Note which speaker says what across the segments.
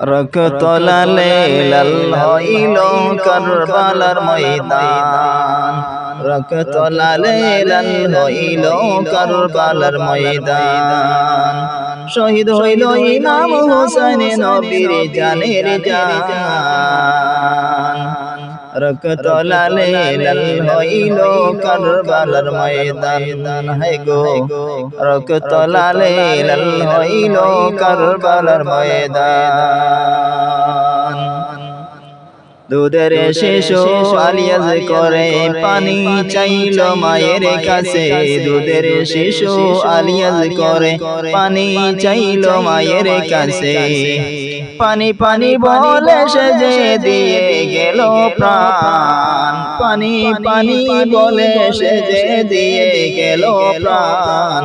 Speaker 1: রক্তলালে লাল হইল কারবালার ময়দান। রক্তলালে লাল হইল কারবালার ময়দান। শহীদ হইল ইমাম হোসেন নবীর জানের জান। রক্তলালে লাল হইল কারবালার ময়দান। হে গো রক্তলালে লাল হইল কারবালার ময়দান। দুধের শিশু আলিয়াজ করে পানি চাইল মায়ের কাছে। দুধের শিশু আলিয়াজ করে পানি চাইল মায়ের কাছে। পানি পানি বলে সে যে দিয়ে গেল প্রাণ। পানি পানি বলে সে যে দিয়ে গেল প্রাণ।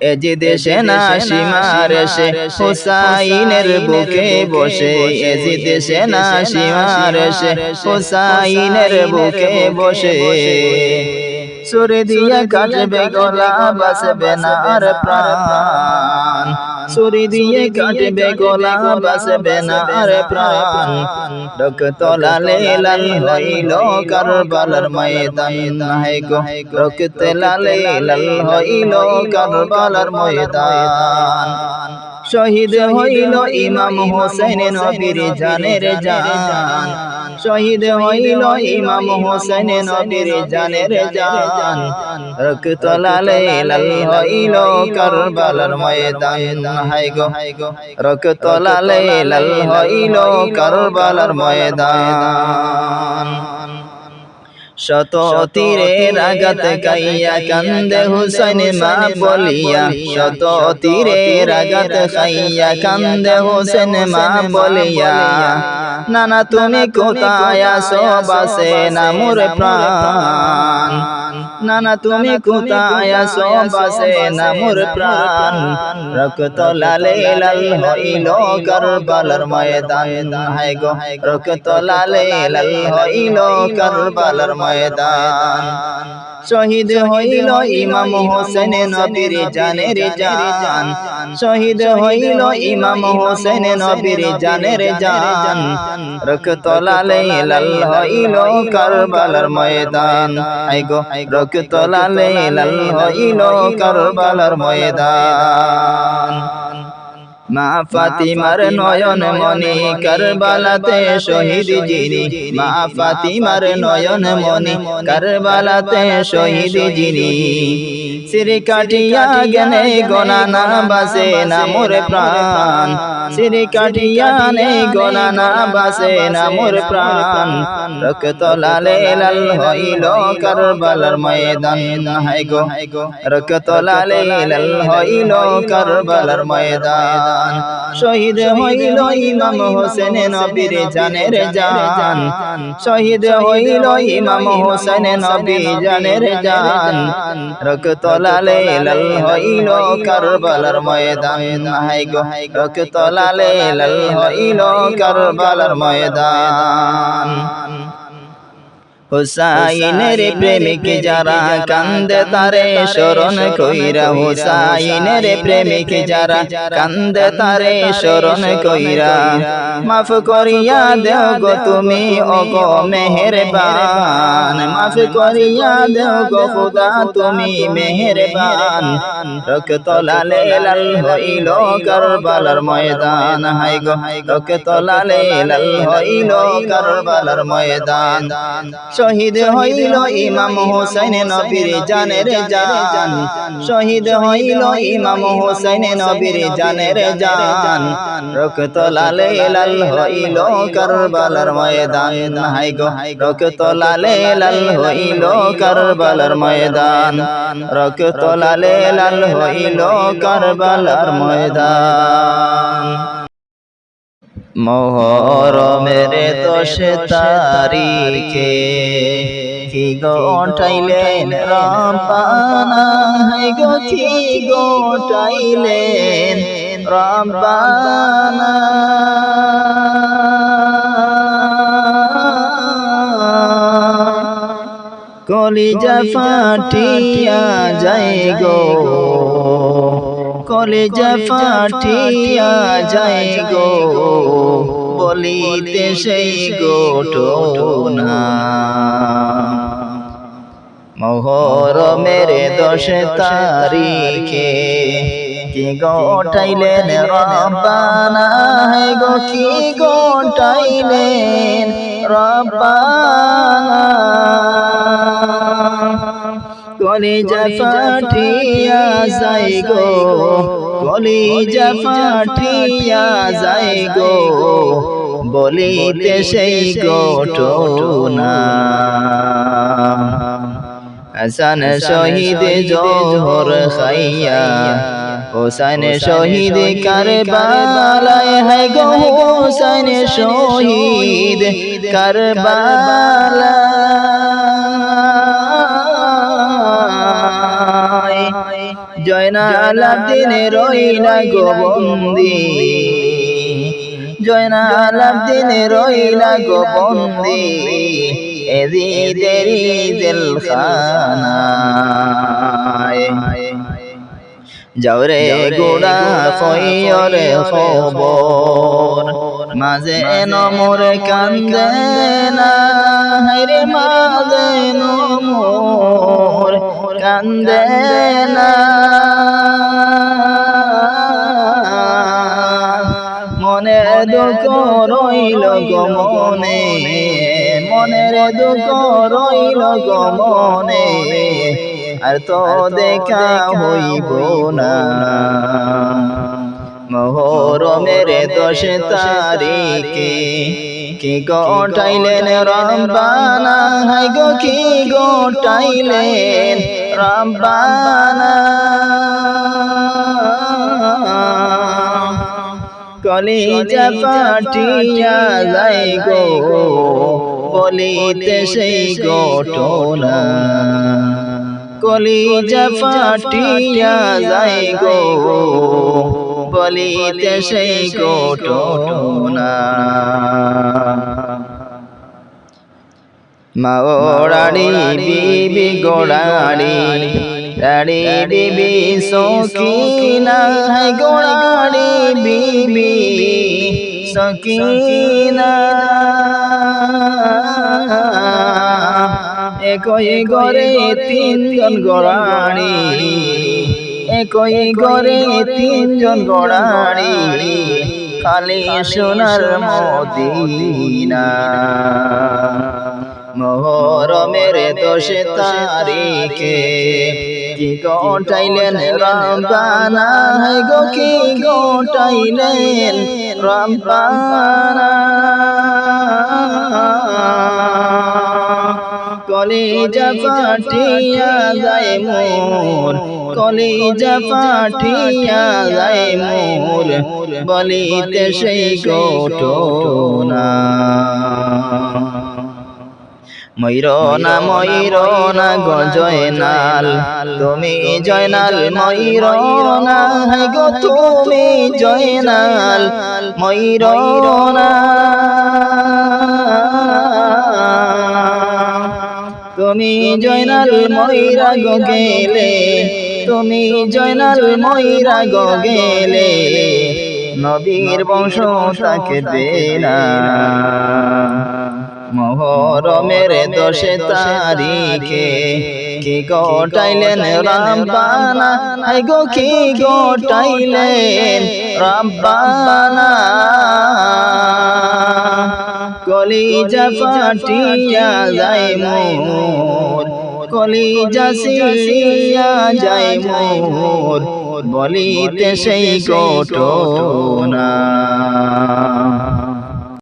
Speaker 1: এ যে দেশে না সীমার সে হোসাইনের বুকে বসে এ যে দেশে না সীমার সে হোসাইনের বুকে বসে। সুরে দিয়ে কাটবে গলা বাসবে না আর প্রাণ। সুরি দিয়ে কাটবে গোলা বাসবে না আর প্রাণ ডক তোলা লেলাল হইল কারবালার ময়দান নাই গো ডক তোলা লেলাল হইল কারবালার ময়দান শহীদ হইল ইমাম হোসেন নবীর জানের জান। শহীদ হইল ইমাম হোসেন নবীর জানের জান। রক্তলালে লাল হইল কারবালার ময়দান। হাই গো। রক্তলালে লাল হইল কারবালার ময়দান। শত তীরের আঘাত খাইয়া কান্দে হুসাইন মা বলিয়া। শত তীরের আঘাত খাইয়া কান্দে হুসেন মা বলিয়া। নানা তুমি কোথায় আসো বাসে না মোর প্রাণ। নানা তুমি কোথায় আসো বাসে না মোর প্রাণ। রক্ত লালে লাল হইল কারবালার ময়দান। হাই গো রক্ত লালে লাল হইল কারবালার ময়দান। শহীদ হইল ইমাম হোসেন নবীর জানের জান। শহীদ হইল ইমাম হোসেন নবীর জানের জান। রক্ত লালে লাল হইল কারবালার ময়দান। আই গো রক্ত লালে লাল হইল কারবালার ময়দান। মা ফাতিমার নয়ন মনি কারবালাতে শহীদ জিনি। মা ফাতিমার নয়ন মনি কারবালাতে শহীদ যিনি শ্রী কাটিয়া গেনে গণানা বাসে না মোর প্রাণ। শ্রী কাটিয়া নে গণানা বাসে না মোর প্রাণ। রক্ত লালে লাল হইল কারবালার ময়দান। হাই গো, রক্ত লালে লাল হইল কারবালার ময়দান। শহীদ হইল ইমাম হোসেন নবীর জানের জান। শহীদ হইল ইমাম হোসেন নবী জানের জান। রক্ত লালে লাল হইল কারবালার ময়দান। হাই গো রক্ত লালে লাল হইল কারবালার ময়দান। হুসাইনের প্রেমিক যারা কান্দে তারে শরণ কইরা হুসাইনের প্রেমিক যারা কান্দে তারে শরণ কইরা মাফ করিয়া দেও গো তুমি ও গো মেহেরবান। মাফ করিয়া দেও গো খুদা তুমি মেহেরবান। রক্ত লালে লাল হইল কারবালার ময়দান। হাই গো রক্ত লালে লাল হইল কারবালার ময়দান। শহীদ হইল ইমাম হোসেন নবীর জানের জান। শহীদ হইল ইমাম হোসেন নবীর জানের জান। রক্ত লালে লাল হইল কারবালার ময়দান। হাই গো রক্ত লালে লাল হইল কারবালার ময়দান। রক্ত লালে লাল হইল কারবালার ময়দান। মোহরমের দশ তারিখে। কি গোটাইলেন রামপানা? হাই গো কি গোটাইলেন রামপানা? কলিজা ফাটিয়া যায় গো। কলিজা ফাটিয়া যায় গো। বলিতে সেই গোটনা। মোহরমের দশ তারিখে কি গোটাইলেন রব্বানা? গো, কি গোটাইলেন রব্বানা? কলিজা ফাটিয়া যাই গো। কলিজা ফাটিয়া যাই গো। বলিতে সেই গোটনা হাসান শহীদ জোহর খাইয়া। হোসেন শহীদ কারবালায় হায় গো। হোসেন শহীদ কারবালায় জয়নাল আব্দিন রইলা গোবন্দি জয়নাল আব্দিন রইলা গোবন্দি এদিদেরি দিল খানায় যাওরে গোড়া ফয়রে খবর। মাঝে নমর কান্দে না রে মাঝে নমর কান্দে না মনে দুঃখ রইল গমনে মনের দুঃখ রইল গমনে আর তো দেখা হইব না। মোহরমের দশ তারিখে কি গোটাইলেন রম্বানা হাই গো কি গোটাইলেন রম্বানা কলিজা ফাটিয়া যাই গো, বলিতে সেই ঘটনা। কলিজা ফাটিয়া যাই গো, বলিতে সেই ঘটনা। মাওড়াড়ি বিবি গোড়াড়ি রাড়ি বিবি সকিনা গোড়াড়ি বিবি সকিনা একই গরে তিনজন গোড়াড়ি একই গরে তিনজন গোড়াড়ি খালি সোনার মদিনা। মোহরমের দশ তারিখে। কি গোটাইলেন রামবানা? গো, কি গোটাইলেন রামবানা? কলিজা ফাটিয়া যায় মোর, কলিজা ফাটিয়া যায় মোর, বলিতে সেই গোটনা ময়ূরনা ময়ূরনা গজয়নাল তুমি জয়নাল ময়ূরনা হে গো তুমি জয়নাল ময়ূরনা তুমি জয়নাল ময়ূরা গো গেলে। তুমি জয়নাল ময়ূরা গো গেলে। নবীর বংশ তাকে দেনা। মহরমের দশে তারিখে কি গোটাইলেন রাব্বানা? হাই গো কি গোটাইলেন রাব্বানা? কলিজা ফাটিয়া যায় মোর কলিজা সিলিয়া যায় মোর বলিতে সেই ঘটনা